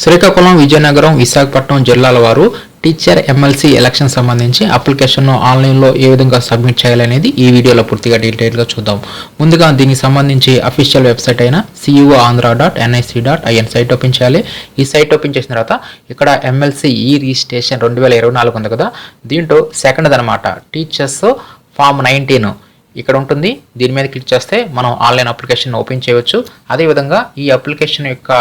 శ్రీకాకుళం విజయనగరం విశాఖపట్నం జిల్లాల వారు teacher MLC election సంబంధించి అప్లికేషన్ను ఆన్లైన్లో ఏ విధంగా సబ్మిట్ చేయాలనేది ఈ వీడియోలో పూర్తిగా డీటెయిల్గా చూద్దాం. ముందుగా దీనికి సంబంధించి అఫీషియల్ వెబ్సైట్ అయిన CEO Andhra dot NIC dot IN site open చేయాలి. ఈ సైట్ ఓపెన్ చేసిన తర్వాత ఇక్కడ ఎమ్మెల్సీ ఈ రిజిస్ట్రేషన్ రెండు వేల ఇరవై నాలుగు ఉంది కదా? దీంట్లో సెకండ్ అనమాట టీచర్స్ ఫామ్ నైన్టీన్ ఇక్కడ ఉంటుంది. దీని మీద క్లిక్ చేస్తే మనం ఆన్లైన్ అప్లికేషన్ ఓపెన్ చేయవచ్చు. అదేవిధంగా ఈ అప్లికేషన్ యొక్క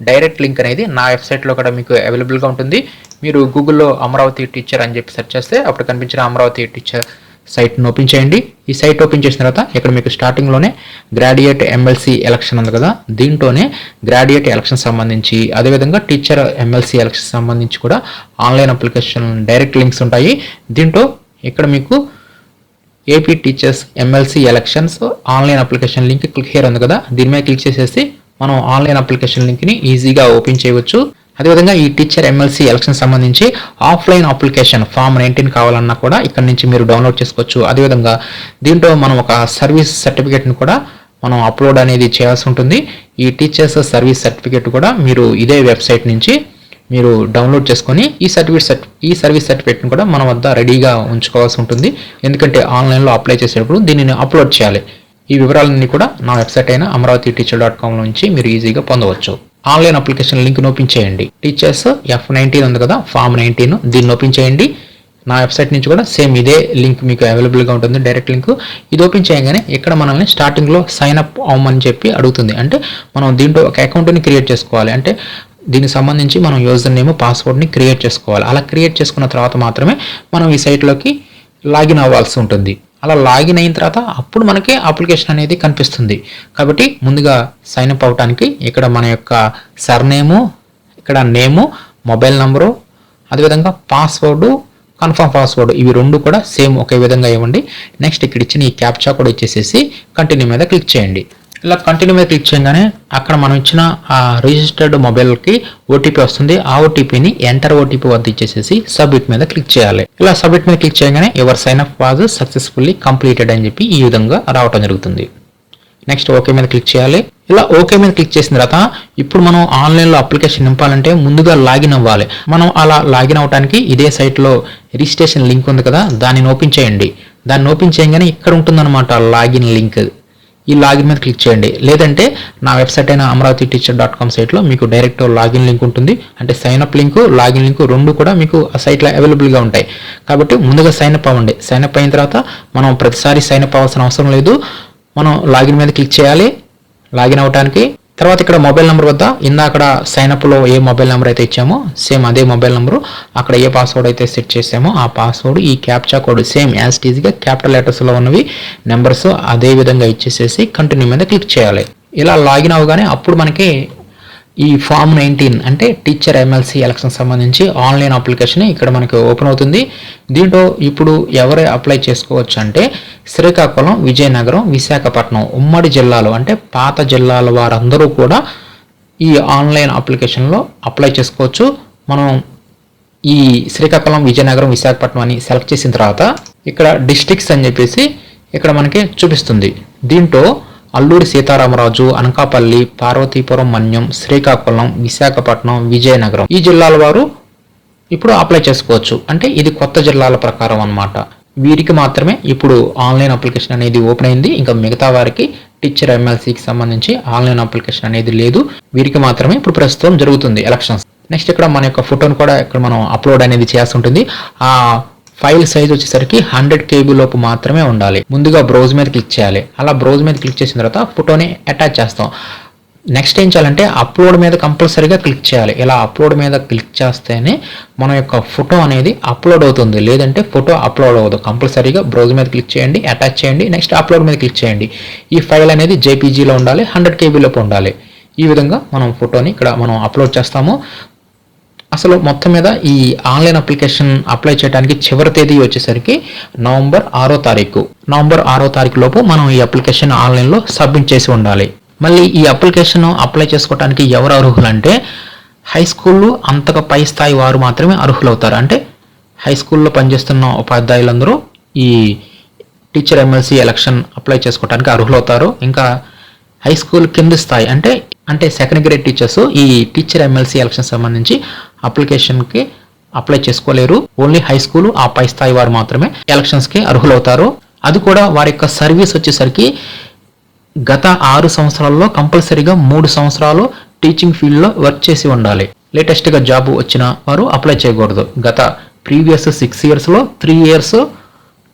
డైరెక్ట్ లింక్ అనేది నా వెబ్సైట్లో కూడా మీకు అవైలబుల్గా ఉంటుంది. మీరు గూగుల్లో అమరావతి టీచర్ అని చెప్పి సెర్చ్ చేస్తే అప్పుడు కనిపించిన అమరావతి టీచర్ సైట్ను ఓపెన్ చేయండి. ఈ సైట్ ఓపెన్ చేసిన తర్వాత ఇక్కడ మీకు స్టార్టింగ్లోనే గ్రాడ్యుయేట్ ఎమ్మెల్సీ ఎలక్షన్ ఉంది కదా దీంట్లోనే గ్రాడ్యుయేట్ ఎలక్షన్ సంబంధించి అదేవిధంగా టీచర్ ఎమ్మెల్సీ ఎలక్షన్ సంబంధించి కూడా ఆన్లైన్ అప్లికేషన్ డైరెక్ట్ లింక్స్ ఉంటాయి. దీంట్లో ఇక్కడ మీకు AP teachers MLC elections online application link click here ఉంది కదా దీని మీద క్లిక్ చేసేసి మనం ఆన్లైన్ అప్లికేషన్ లింక్ని ఈజీగా ఓపెన్ చేయవచ్చు. అదేవిధంగా ఈ టీచర్ ఎమ్మెల్సీ ఎలక్షన్ సంబంధించి ఆఫ్లైన్ అప్లికేషన్ ఫామ్ నైన్టీన్ కావాలన్నా కూడా ఇక్కడ నుంచి మీరు డౌన్లోడ్ చేసుకోవచ్చు. అదేవిధంగా దీంట్లో మనం ఒక సర్వీస్ సర్టిఫికేట్ని కూడా మనం అప్లోడ్ అనేది చేయాల్సి ఉంటుంది. ఈ టీచర్స్ సర్వీస్ సర్టిఫికేట్ కూడా మీరు ఇదే వెబ్సైట్ నుంచి మీరు డౌన్లోడ్ చేసుకొని ఈ సర్టిఫికేట్ సర్టి ఈ సర్వీస్ సర్టిఫికేట్ని కూడా మన వద్ద రెడీగా ఉంచుకోవాల్సి ఉంటుంది. ఎందుకంటే ఆన్లైన్లో అప్లై చేసేటప్పుడు దీనిని అప్లోడ్ చేయాలి. ఈ వివరాలన్నీ కూడా నా వెబ్సైట్ అయిన అమరావతి టీచర్ డాట్ కామ్ నుంచి మీరు ఈజీగా పొందవచ్చు. ఆన్లైన్ అప్లికేషన్ లింక్ను ఓపెన్ చేయండి. టీచర్స్ ఎఫ్ నైన్టీన్ ఉంది కదా ఫామ్ నైన్టీన్ దీన్ని ఓపెన్ చేయండి. నా వెబ్సైట్ నుంచి కూడా సేమ్ ఇదే లింక్ మీకు అవైలబుల్గా ఉంటుంది డైరెక్ట్ లింక్. ఇది ఓపెన్ చేయగానే ఇక్కడ మనల్ని స్టార్టింగ్లో సైన్ అప్ అవ్వమని చెప్పి అడుగుతుంది. అంటే మనం దీంట్లో ఒక అకౌంట్ని క్రియేట్ చేసుకోవాలి. అంటే దీనికి సంబంధించి మనం యూజర్ నేమ్ పాస్వర్డ్ని క్రియేట్ చేసుకోవాలి. అలా క్రియేట్ చేసుకున్న తర్వాత మాత్రమే మనం ఈ సైట్లోకి లాగిన్ అవ్వాల్సి ఉంటుంది. అలా లాగిన్ అయిన తర్వాత అప్పుడు మనకి అప్లికేషన్ అనేది కనిపిస్తుంది. కాబట్టి ముందుగా సైన్అప్ అవడానికి ఇక్కడ మన యొక్క సర్నేము ఇక్కడ నేము మొబైల్ నంబరు అదేవిధంగా పాస్వర్డ్ కన్ఫర్మ్ పాస్వర్డ్ ఇవి రెండు కూడా సేమ్ ఒకే విధంగా ఇవ్వండి. నెక్స్ట్ ఇక్కడ ఇచ్చిన ఈ క్యాప్చా కూడా ఇచ్చేసేసి కంటిన్యూ మీద క్లిక్ చేయండి. ఇలా కంటిన్యూ మీద క్లిక్ చేయగానే అక్కడ మనం ఇచ్చిన ఆ రిజిస్టర్డ్ మొబైల్కి ఓటీపీ వస్తుంది. ఆ ఓటీపీని ఎంటర్ ఓటీపీ వద్ద ఇచ్చేసేసి సబ్మిట్ మీద క్లిక్ చేయాలి. ఇలా సబ్మిట్ మీద క్లిక్ చేయగానే your sign up was successfully completed అని చెప్పి ఈ విధంగా రావటం జరుగుతుంది. నెక్స్ట్ ఓకే మీద క్లిక్ చేయాలి. ఇలా ఓకే మీద క్లిక్ చేసిన తర్వాత ఇప్పుడు మనం ఆన్లైన్లో అప్లికేషన్ నింపాలంటే ముందుగా లాగిన్ అవ్వాలి. మనం అలా లాగిన్ అవడానికి ఇదే సైట్లో రిజిస్ట్రేషన్ లింక్ ఉంది కదా దాన్ని ఓపెన్ చేయండి. దాన్ని ఓపెన్ చేయగానే ఇక్కడ ఉంటుందన్నమాట లాగిన్ లింక్ ఈ లాగిన్ మీద క్లిక్ చేయండి. లేదంటే నా వెబ్సైట్ అయిన అమరావతి టీచర్ డాట్ కామ్ సైట్లో మీకు డైరెక్ట్ లాగిన్ లింక్ ఉంటుంది. అంటే sign up link login link రెండు కూడా మీకు ఆ సైట్లో అవైలబుల్గా ఉంటాయి. కాబట్టి ముందుగా సైన్ అప్ అవ్వండి. సైన్ అప్ అయిన తర్వాత మనం ప్రతిసారి సైన్ అప్ అవ్వాల్సిన అవసరం లేదు. మనం లాగిన్ మీద క్లిక్ చేయాలి. లాగిన్ అవడానికి తర్వాత ఇక్కడ మొబైల్ నెంబర్ వద్ద ఇందాక సైన్ అప్లో ఏ మొబైల్ నెంబర్ అయితే ఇచ్చామో సేమ్ అదే మొబైల్ నెంబరు అక్కడ ఏ పాస్వర్డ్ అయితే సెట్ చేసామో ఆ పాస్వర్డ్ ఈ క్యాప్చా కోడ్ సేమ్ యాజ్ ఈజీగా క్యాపిటల్ లెటర్స్లో ఉన్నవి నెంబర్స్ అదే విధంగా ఇచ్చేసేసి కంటిన్యూ మీద క్లిక్ చేయాలి. ఇలా లాగిన్ అవగానే అప్పుడు మనకి ఈ ఫామ్ నైన్టీన్ అంటే టీచర్ ఎమ్మెల్సీ ఎలక్షన్ సంబంధించి ఆన్లైన్ అప్లికేషన్ ఇక్కడ మనకి ఓపెన్ అవుతుంది. దీంట్లో ఇప్పుడు ఎవరు అప్లై చేసుకోవచ్చు అంటే శ్రీకాకుళం విజయనగరం విశాఖపట్నం ఉమ్మడి జిల్లాలు అంటే పాత జిల్లాల వారందరూ కూడా ఈ ఆన్లైన్ అప్లికేషన్లో అప్లై చేసుకోవచ్చు. మనం ఈ శ్రీకాకుళం విజయనగరం విశాఖపట్నం అని సెలెక్ట్ చేసిన తర్వాత ఇక్కడ డిస్ట్రిక్ట్స్ అని చెప్పేసి ఇక్కడ మనకి చూపిస్తుంది. దీంట్లో అల్లూరి సీతారామరాజు అనకాపల్లి పార్వతీపురం మన్యం శ్రీకాకుళం విశాఖపట్నం విజయనగరం. ఈ జిల్లాల వారు ఇప్పుడు అప్లై చేసుకోవచ్చు. అంటే ఇది కొత్త జిల్లాల ప్రకారం అనమాట వీరికి మాత్రమే ఇప్పుడు ఆన్లైన్ అప్లికేషన్ అనేది ఓపెన్ అయింది. ఇంకా మిగతా వారికి టీచర్ ఎమ్మెల్సీకి సంబంధించి ఆన్లైన్ అప్లికేషన్ అనేది లేదు. వీరికి మాత్రమే ఇప్పుడు ప్రస్తుతం జరుగుతుంది ఎలక్షన్స్ నెక్స్ట్ ఇక్కడ మన యొక్క ఫోటోను కూడా ఇక్కడ మనం అప్లోడ్ అనేది చేయాల్సి ఉంటుంది. ఆ ఫైల్ సైజ్ వచ్చేసరికి హండ్రెడ్ కేబీ లోపు మాత్రమే ఉండాలి. ముందుగా బ్రౌజ్ మీద క్లిక్ చేయాలి. అలా బ్రౌజ్ మీద క్లిక్ చేసిన తర్వాత ఫోటోని అటాచ్ చేస్తాం. నెక్స్ట్ ఏం చేయాలంటే అప్లోడ్ మీద కంపల్సరీగా క్లిక్ చేయాలి. ఇలా అప్లోడ్ మీద క్లిక్ చేస్తేనే మన యొక్క ఫోటో అనేది అప్లోడ్ అవుతుంది. లేదంటే ఫోటో అప్లోడ్ అవ్వదు. కంపల్సరీగా బ్రౌజ్ మీద క్లిక్ చేయండి అటాచ్ చేయండి నెక్స్ట్ అప్లోడ్ మీద క్లిక్ చేయండి. ఈ ఫైల్ అనేది జేపీజీలో ఉండాలి హండ్రెడ్ కేబీలోపు ఉండాలి. ఈ విధంగా మనం ఫోటోని ఇక్కడ మనం అప్లోడ్ చేస్తాము. అసలు మొత్తం మీద ఈ ఆన్లైన్ అప్లికేషన్ అప్లై చేయడానికి చివరి తేదీ వచ్చేసరికి నవంబర్ ఆరో తారీఖు. నవంబర్ ఆరో తారీఖు లోపు మనం ఈ అప్లికేషన్ ఆన్లైన్లో సబ్మిట్ చేసి ఉండాలి. మళ్ళీ ఈ అప్లికేషన్ అప్లై చేసుకోవడానికి ఎవరు అర్హులు అంటే హై స్కూల్ అంతగా పై స్థాయి వారు మాత్రమే అర్హులవుతారు. అంటే హై స్కూల్లో పనిచేస్తున్న ఉపాధ్యాయులందరూ ఈ టీచర్ ఎమ్మెల్సీ ఎలక్షన్ అప్లై చేసుకోవడానికి అర్హులవుతారు. ఇంకా హై స్కూల్ కింది స్థాయి అంటే అంటే సెకండ్ గ్రేడ్ టీచర్స్ ఈ టీచర్ ఎమ్మెల్సీ ఎలక్షన్ సంబంధించి అప్లికేషన్కి అప్లై చేసుకోలేరు. ఓన్లీ హై స్కూల్ ఆ పై స్థాయి వారు మాత్రమే ఎలక్షన్స్కి అర్హులవుతారు. అది కూడా వారి యొక్క సర్వీస్ వచ్చేసరికి గత ఆరు సంవత్సరాల్లో కంపల్సరీగా మూడు సంవత్సరాలు టీచింగ్ ఫీల్డ్లో వర్క్ చేసి ఉండాలి. లేటెస్ట్గా జాబ్ వచ్చిన వారు అప్లై చేయకూడదు. గత ప్రీవియస్ సిక్స్ ఇయర్స్లో త్రీ ఇయర్స్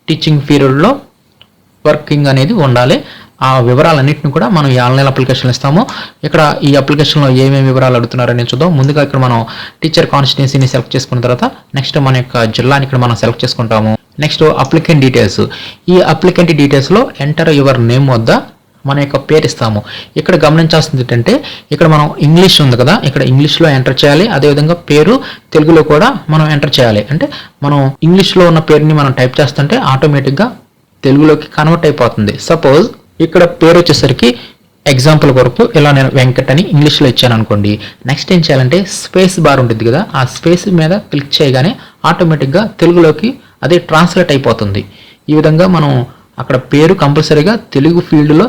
టీచింగ్ పీరియడ్లో వర్కింగ్ అనేది ఉండాలి. ఆ వివరాలన్నింటిని కూడా మనం ఈ ఆన్లైన్ అప్లికేషన్లు ఇస్తాము. ఇక్కడ ఈ అప్లికేషన్లో ఏమేమి వివరాలు అడుగుతున్నారని చూద్దాం. ముందుగా ఇక్కడ మనం టీచర్ కాన్స్టిట్యున్సీని సెలెక్ట్ చేసుకున్న తర్వాత నెక్స్ట్ మన యొక్క జిల్లాని ఇక్కడ మనం సెలెక్ట్ చేసుకుంటాము. Next applicant details. ఈ అప్లికెంట్ డీటెయిల్స్లో ఎంటర్ యువర్ నేమ్ వద్ద మన యొక్క పేరు ఇస్తాము. ఇక్కడ గమనించాల్సింది ఏంటంటే ఇక్కడ మనం ఇంగ్లీష్ ఉంది కదా ఇక్కడ ఇంగ్లీష్లో ఎంటర్ చేయాలి. అదేవిధంగా పేరు తెలుగులో కూడా మనం ఎంటర్ చేయాలి. అంటే మనం ఇంగ్లీష్లో ఉన్న పేరుని మనం టైప్ చేస్తుంటే ఆటోమేటిక్గా తెలుగులోకి కన్వర్ట్ అయిపోతుంది. సపోజ్ ఇక్కడ పేరు వచ్చేసరికి ఎగ్జాంపుల్ కొరకు ఇలా నేను వెంకట్ అని ఇంగ్లీష్లో ఇచ్చాను అనుకోండి. నెక్స్ట్ ఏం చేయాలంటే స్పేస్ బార్ ఉంటుంది కదా ఆ స్పేస్ మీద క్లిక్ చేయగానే ఆటోమేటిక్గా తెలుగులోకి అది ట్రాన్స్లేట్ అయిపోతుంది. ఈ విధంగా మనం అక్కడ పేరు కంపల్సరీగా తెలుగు ఫీల్డ్లో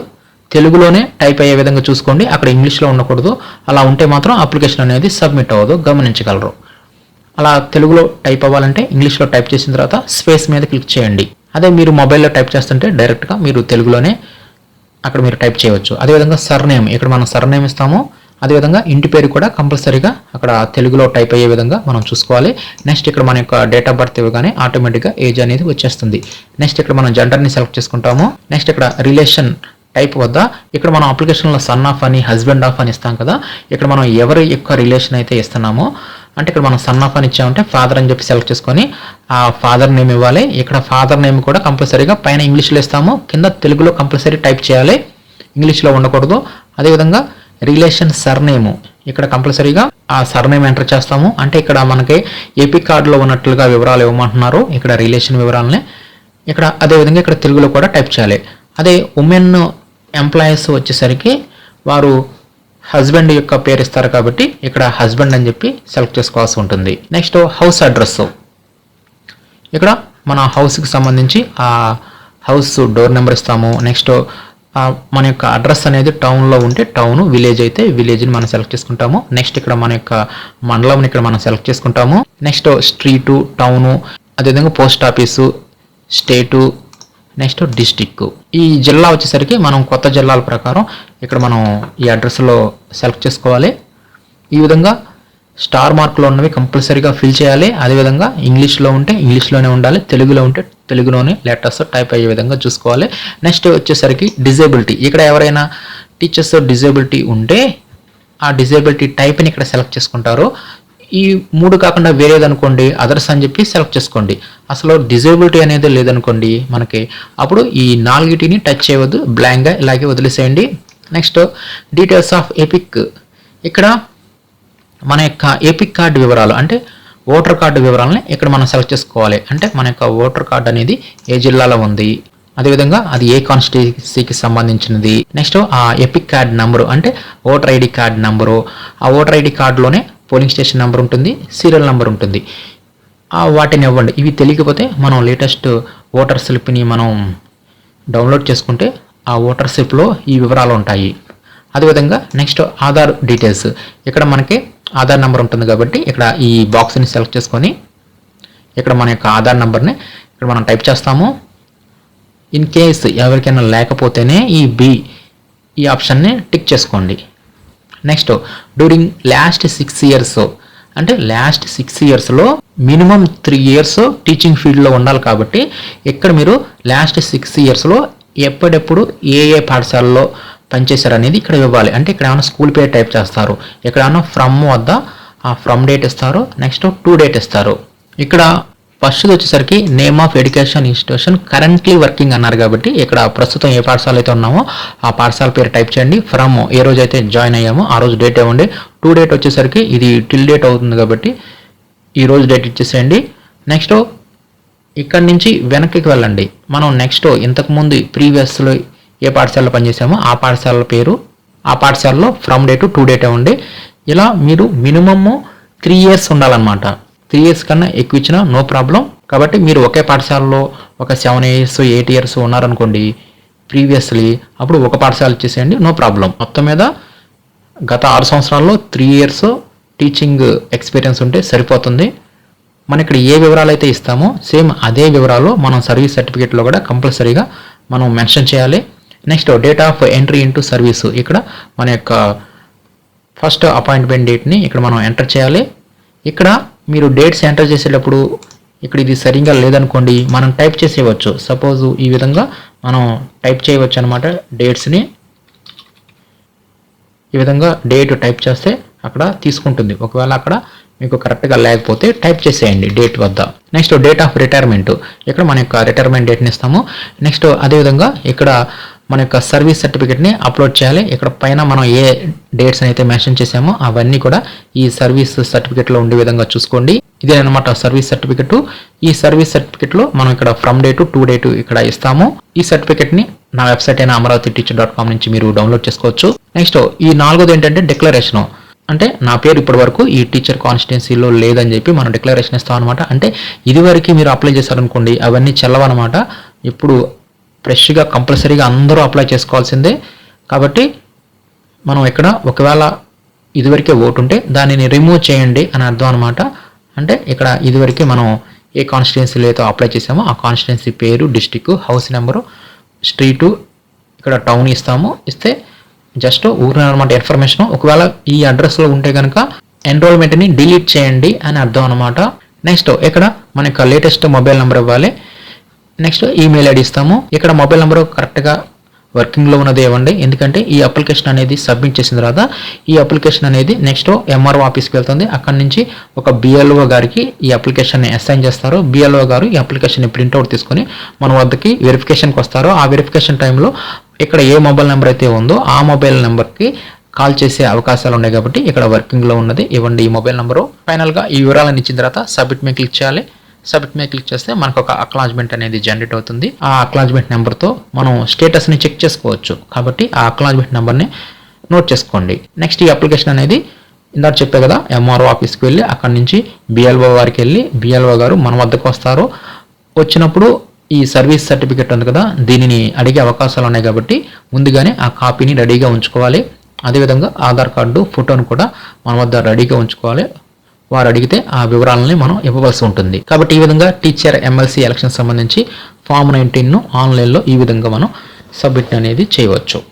తెలుగులోనే టైప్ అయ్యే విధంగా చూసుకోండి. అక్కడ ఇంగ్లీష్లో ఉండకూడదు. అలా ఉంటే మాత్రం అప్లికేషన్ అనేది సబ్మిట్ అవ్వదు గమనించగలరు. అలా తెలుగులో టైప్ అవ్వాలంటే ఇంగ్లీష్లో టైప్ చేసిన తర్వాత స్పేస్ మీద క్లిక్ చేయండి. అదే మీరు మొబైల్లో టైప్ చేస్తుంటే డైరెక్ట్గా మీరు తెలుగులోనే అక్కడ మీరు టైప్ చేయవచ్చు. అదేవిధంగా సర్నేమ్ ఇక్కడ మనం సర్నేమ్ ఇస్తాము అదేవిధంగా ఇంటి పేరు కూడా కంపల్సరీగా అక్కడ తెలుగులో టైప్ అయ్యే విధంగా మనం చూసుకోవాలి. నెక్స్ట్ ఇక్కడ మన యొక్క డేట్ ఆఫ్ బర్త్ ఇవ్వగానే ఆటోమేటిక్గా ఏజ్ అనేది వచ్చేస్తుంది. నెక్స్ట్ ఇక్కడ మనం జెండర్ని సెలెక్ట్ చేసుకుంటాము. నెక్స్ట్ ఇక్కడ రిలేషన్ టైప్ వద్ద ఇక్కడ మనం అప్లికేషన్లో సన్ ఆఫ్ అని హస్బెండ్ ఆఫ్ అని ఇస్తాం కదా. ఇక్కడ మనం ఎవరి యొక్క రిలేషన్ అయితే ఇస్తున్నామో అంటే ఇక్కడ మనం సన్ ఆఫ్ అని ఇచ్చామంటే ఫాదర్ అని చెప్పి సెలెక్ట్ చేసుకొని ఆ ఫాదర్ నేమ్ ఇవ్వాలి. ఇక్కడ ఫాదర్ నేమ్ కూడా కంపల్సరీగా పైన ఇంగ్లీష్లో ఇస్తాము. కింద తెలుగులో కంపల్సరీ టైప్ చేయాలి. ఇంగ్లీష్లో ఉండకూడదు. అదేవిధంగా రిలేషన్ సర్నేము ఇక్కడ కంపల్సరీగా ఆ సర్నేమ్ ఎంటర్ చేస్తాము. అంటే ఇక్కడ మనకి ఏపీ కార్డులో ఉన్నట్లుగా వివరాలు ఇవ్వమంటున్నారు. ఇక్కడ రిలేషన్ వివరాలని. ఇక్కడ అదేవిధంగా ఇక్కడ తెలుగులో కూడా టైప్ చేయాలి. అదే ఉమెన్ ఎంప్లాయీస్ వచ్చేసరికి వారు హస్బెండ్ యొక్క పేరు ఇస్తారు కాబట్టి ఇక్కడ హస్బెండ్ అని చెప్పి సెలెక్ట్ చేసుకోవాల్సి ఉంటుంది. Next house address. ఇక్కడ మన హౌస్కి సంబంధించి ఆ హౌస్ డోర్ నెంబర్ ఇస్తాము. నెక్స్ట్ మన యొక్క అడ్రస్ అనేది టౌన్లో ఉంటే టౌన్ విలేజ్ అయితే విలేజ్ని మనం సెలెక్ట్ చేసుకుంటాము. నెక్స్ట్ ఇక్కడ మన యొక్క మండలం ఇక్కడ మనం సెలెక్ట్ చేసుకుంటాము. నెక్స్ట్ స్ట్రీటు టౌను అదేవిధంగా post office state next district ఈ జిల్లా వచ్చేసరికి మనం కొత్త జిల్లాల ప్రకారం ఇక్కడ మనం ఈ అడ్రస్లో సెలెక్ట్ చేసుకోవాలి. ఈ విధంగా స్టార్ మార్క్లో ఉన్నవి కంపల్సరీగా ఫిల్ చేయాలి. అదేవిధంగా ఇంగ్లీష్లో ఉంటే ఇంగ్లీష్లోనే ఉండాలి. తెలుగులో ఉంటే తెలుగులోనే లెటర్స్ టైప్ అయ్యే విధంగా చూసుకోవాలి. నెక్స్ట్ వచ్చేసరికి డిజేబిలిటీ ఇక్కడ ఎవరైనా టీచర్స్ డిజేబిలిటీ ఉంటే ఆ డిజేబిలిటీ టైప్ని ఇక్కడ సెలెక్ట్ చేసుకుంటారు. ఈ మూడు కాకుండా వేరేదనుకోండి అదర్స్ అని చెప్పి సెలెక్ట్ చేసుకోండి. అసలు డిజేబిలిటీ అనేది లేదనుకోండి మనకి. అప్పుడు ఈ నాలుగిటిని టచ్ చేయవద్దు బ్లాంక్గా ఇలాగే వదిలేసేయండి. నెక్స్ట్ డీటెయిల్స్ ఆఫ్ ఎపిక్ ఇక్కడ మన యొక్క ఎపిక్ కార్డు వివరాలు అంటే ఓటర్ కార్డు వివరాలని ఇక్కడ మనం సెలెక్ట్ చేసుకోవాలి. అంటే మన యొక్క ఓటర్ కార్డు అనేది ఏ జిల్లాలో ఉంది? అదేవిధంగా అది ఏ కాన్స్టిట్యూన్సీకి సంబంధించినది? నెక్స్ట్ ఆ ఎపిక్ కార్డ్ నంబరు అంటే ఓటర్ ఐడి కార్డ్ నంబరు ఆ ఓటర్ ఐడి కార్డులోనే పోలింగ్ స్టేషన్ నెంబర్ ఉంటుంది సీరియల్ నెంబర్ ఉంటుంది. ఆ వాటిని ఇవ్వండి. ఇవి తెలియకపోతే మనం లేటెస్ట్ ఓటర్ స్లిప్ని మనం డౌన్లోడ్ చేసుకుంటే ఆ ఓటర్ స్లిప్లో ఈ వివరాలు ఉంటాయి. అదేవిధంగా నెక్స్ట్ ఆధార్ డీటెయిల్స్. ఇక్కడ మనకి ఆధార్ నెంబర్ ఉంటుంది కాబట్టి ఇక్కడ ఈ బాక్స్ని సెలెక్ట్ చేసుకొని ఇక్కడ మన యొక్క ఆధార్ నెంబర్ని ఇక్కడ మనం టైప్ చేస్తాము. ఇన్ కేస్ ఎవరికైనా లేకపోతేనే ఈ బి ఈ ఆప్షన్ని టిక్ చేసుకోండి. Next during last six years అంటే లాస్ట్ సిక్స్ ఇయర్స్లో మినిమం త్రీ ఇయర్స్ టీచింగ్ ఫీల్డ్లో ఉండాలి కాబట్టి ఇక్కడ మీరు లాస్ట్ సిక్స్ ఇయర్స్లో ఎప్పుడెప్పుడు ఏ ఏ పాఠశాలలో పనిచేశారు అనేది ఇక్కడ ఇవ్వాలి. అంటే ఇక్కడ ఏమైనా స్కూల్ పేరు టైప్ చేస్తారు ఇక్కడ ఏమైనా ఫ్రమ్ వద్ద ఆ ఫ్రమ్ డేట్ ఇస్తారు నెక్స్ట్ టూ డేట్ ఇస్తారు. ఇక్కడ ఫస్ట్ వచ్చేసరికి name of education institution currently working అన్నారు కాబట్టి ఇక్కడ ప్రస్తుతం ఏ పాఠశాల అయితే ఉన్నామో ఆ పాఠశాల పేరు టైప్ చేయండి. ఫ్రమ్ ఏ రోజు అయితే జాయిన్ అయ్యామో ఆ రోజు డేట్ ఇవ్వండి. టూ డేట్ వచ్చేసరికి ఇది టిల్ డేట్ అవుతుంది కాబట్టి ఈ రోజు డేట్ ఇచ్చేసేయండి. నెక్స్ట్ ఇక్కడ నుంచి వెనక్కి వెళ్ళండి. మనం నెక్స్ట్ ఇంతకుముందు ప్రీవియస్లో ఏ పాఠశాలలో పనిచేసామో ఆ పాఠశాల పేరు ఆ పాఠశాలలో ఫ్రమ్ డేటు టూ డేట్ ఇవ్వండి. ఇలా మీరు మినిమమ్ త్రీ ఇయర్స్ ఉండాలన్నమాట. త్రీ ఇయర్స్ కన్నా ఎక్కువ ఇచ్చినా నో ప్రాబ్లం. కాబట్టి మీరు ఒకే పాఠశాలలో ఒక సెవెన్ ఇయర్స్ ఎయిట్ ఇయర్స్ ఉన్నారనుకోండి ప్రీవియస్లీ అప్పుడు ఒక పాఠశాల ఇచ్చేసేయండి నో ప్రాబ్లం. మొత్తం మీద గత ఆరు సంవత్సరాల్లో త్రీ ఇయర్స్ టీచింగ్ ఎక్స్పీరియన్స్ ఉంటే సరిపోతుంది. మన ఇక్కడ ఏ వివరాలు అయితే ఇస్తామో సేమ్ అదే వివరాలు మనం సర్వీస్ సర్టిఫికేట్లో కూడా కంపల్సరీగా మనం మెన్షన్ చేయాలి. Next date of entry into service ఇక్కడ మన యొక్క ఫస్ట్ అపాయింట్మెంట్ డేట్ని ఇక్కడ మనం ఎంటర్ చేయాలి. ఇక్కడ మీరు డేట్స్ ఎంటర్ చేసేటప్పుడు ఇక్కడ ఇది సరిగ్గా లేదనుకోండి మనం టైప్ చేసేయవచ్చు. సపోజ్ ఈ విధంగా మనం టైప్ చేయవచ్చు అనమాట డేట్స్ని ఈ విధంగా డేట్ టైప్ చేస్తే అక్కడ తీసుకుంటుంది. ఒకవేళ అక్కడ మీకు కరెక్ట్గా లేకపోతే టైప్ చేసేయండి డేట్ వద్ద. నెక్స్ట్ డేట్ ఆఫ్ రిటైర్మెంట్ ఇక్కడ మన యొక్క రిటైర్మెంట్ డేట్ని ఇస్తాము. నెక్స్ట్ అదేవిధంగా ఇక్కడ మన యొక్క సర్వీస్ సర్టిఫికేట్ని అప్లోడ్ చేయాలి. ఇక్కడ పైన మనం ఏ డేట్స్ అయితే మెన్షన్ చేసామో అవన్నీ కూడా ఈ సర్వీస్ సర్టిఫికేట్లో ఉండే విధంగా చూసుకోండి. ఇదే అనమాట సర్వీస్ సర్టిఫికెట్. ఈ సర్వీస్ సర్టిఫికెట్లో మనం ఇక్కడ ఫ్రమ్ డేటు టు డేటు ఇక్కడ ఇస్తాము. ఈ సర్టిఫికెట్ని నా వెబ్సైట్ అయిన అమరావతి టీచర్ డాట్ కామ్ నుంచి మీరు డౌన్లోడ్ చేసుకోవచ్చు. నెక్స్ట్ ఈ నాలుగోది ఏంటంటే డిక్లరేషన్. అంటే నా పేరు ఇప్పటి వరకు ఈ టీచర్ కాన్స్టిట్యున్సీలో లేదని చెప్పి మనం డిక్లరేషన్ ఇస్తాం అనమాట అంటే ఇదివరకు మీరు అప్లై చేశారనుకోండి అవన్నీ చెల్లవన్నమాట. ఇప్పుడు ఫ్రెష్గా కంపల్సరీగా అందరూ అప్లై చేసుకోవాల్సిందే. కాబట్టి మనం ఇక్కడ ఒకవేళ ఇదివరకే ఓటు ఉంటే దానిని రిమూవ్ చేయండి అని అర్థం అనమాట అంటే ఇక్కడ ఇదివరకే మనం ఏ కాన్స్టిట్యున్సీలో అయితే అప్లై చేసామో ఆ కాన్స్టిట్యున్సీ పేరు డిస్టిక్ హౌస్ నెంబరు స్ట్రీటు ఇక్కడ టౌన్ ఇస్తాము. ఇస్తే జస్ట్ ఊరిన అనమాట ఇన్ఫర్మేషన్ ఒకవేళ ఈ అడ్రస్లో ఉంటే కనుక ఎన్రోల్మెంట్ని డిలీట్ చేయండి అని అర్థం అనమాట నెక్స్ట్ ఇక్కడ మన లేటెస్ట్ మొబైల్ నెంబర్ ఇవ్వాలి. నెక్స్ట్ ఈమెయిల్ ఐడి ఇస్తాము. ఇక్కడ మొబైల్ నెంబర్ కరెక్ట్గా వర్కింగ్లో ఉన్నది ఇవ్వండి. ఎందుకంటే ఈ అప్లికేషన్ అనేది సబ్మిట్ చేసిన తర్వాత ఈ అప్లికేషన్ అనేది నెక్స్ట్ ఎంఆర్ఓ ఆఫీస్కి వెళ్తుంది. అక్కడ నుంచి ఒక బిఎల్ఓ గారికి ఈ అప్లికేషన్ని అసైన్ చేస్తారు. బిఎల్ఓ గారు ఈ అప్లికేషన్ని ప్రింట్అవుట్ తీసుకొని మన వద్దకి వెరిఫికేషన్కి వస్తారు. ఆ వెరిఫికేషన్ టైంలో ఇక్కడ ఏ మొబైల్ నెంబర్ అయితే ఉందో ఆ మొబైల్ నెంబర్కి కాల్ చేసే అవకాశాలు ఉన్నాయి కాబట్టి ఇక్కడ వర్కింగ్లో ఉన్నది. ఇవ్వండి ఈ మొబైల్ నెంబరు ఫైనల్గా ఈ వివరాలను ఇచ్చిన తర్వాత సబ్మిట్ మీద క్లిక్ చేయాలి. సబ్మిట్ మీద క్లిక్ చేస్తే మనకు ఒక అక్లాజ్మెంట్ అనేది జనరేట్ అవుతుంది. ఆ అక్లాజ్మెంట్ నెంబర్తో మనం స్టేటస్ని చెక్ చేసుకోవచ్చు. కాబట్టి ఆ అక్లాజ్మెంట్ నెంబర్ని నోట్ చేసుకోండి. నెక్స్ట్ ఈ అప్లికేషన్ అనేది ఇందాక చెప్పే కదా ఎంఆర్ఓ ఆఫీస్కి వెళ్ళి అక్కడి నుంచి బిఎల్ఓ వారికి వెళ్ళి బిఎల్ఓ గారు మన వద్దకు వస్తారు. వచ్చినప్పుడు ఈ సర్వీస్ సర్టిఫికేట్ ఉంది కదా దీనిని అడిగే అవకాశాలు ఉన్నాయి కాబట్టి ముందుగానే ఆ కాపీని రెడీగా ఉంచుకోవాలి. అదేవిధంగా ఆధార్ కార్డు ఫోటోను కూడా మన వద్ద రెడీగా ఉంచుకోవాలి. వారు అడిగితే ఆ వివరాలని మనం ఇవ్వవలసి ఉంటుంది. కాబట్టి ఈ విధంగా టీచర్ ఎమ్మెల్సీ ఎలక్షన్ సంబంధించి ఫామ్ నైన్టీన్ను ఆన్లైన్లో ఈ విధంగా మనం సబ్మిట్ అనేది చేయవచ్చు.